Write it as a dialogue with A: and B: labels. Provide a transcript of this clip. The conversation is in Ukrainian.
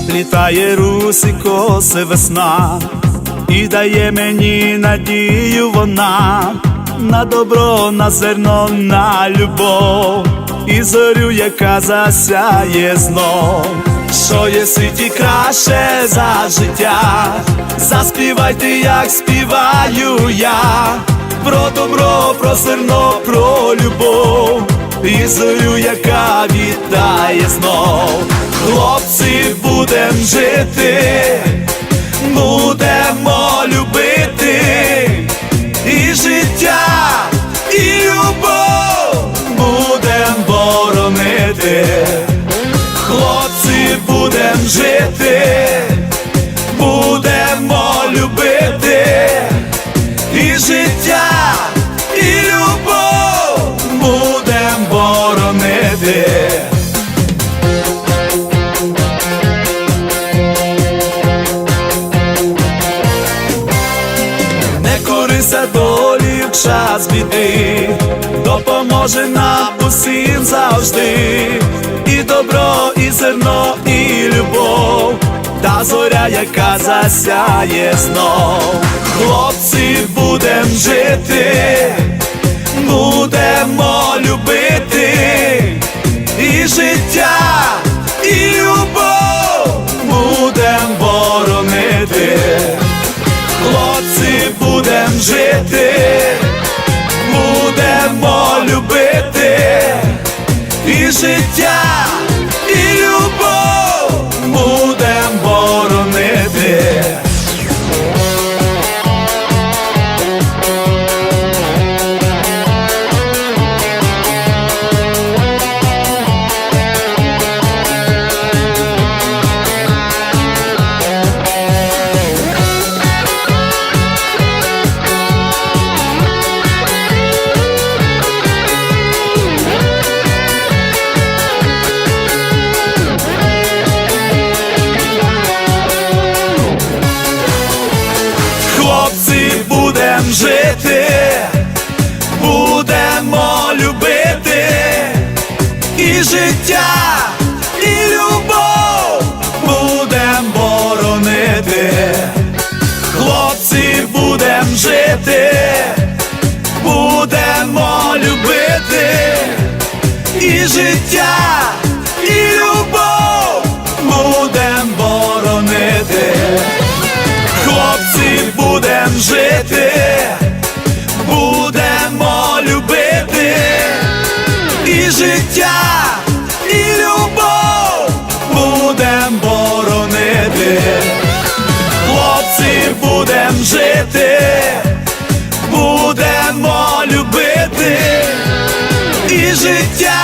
A: Сплітає руси коси весна, і дає мені надію вона на добро, на зерно, на любов, і зорю, яка засяє знов, що є в краще за життя. Заспівайте, як співаю я, про добро, про зерно, про любов, і зорю, яка вітає знов. Жити, корися долі в час біди, допоможе нам усім завжди, і добро, і зерно, і любов, та зоря, яка засяє знов. Хлопці, будем жити, будемо будем жити, будемо любити і життя, і любов будем боронити. Хлопці, будем жити, будемо любити і життя, життя і любов будем боронити, хлопці будем жити, будемо любити і життя.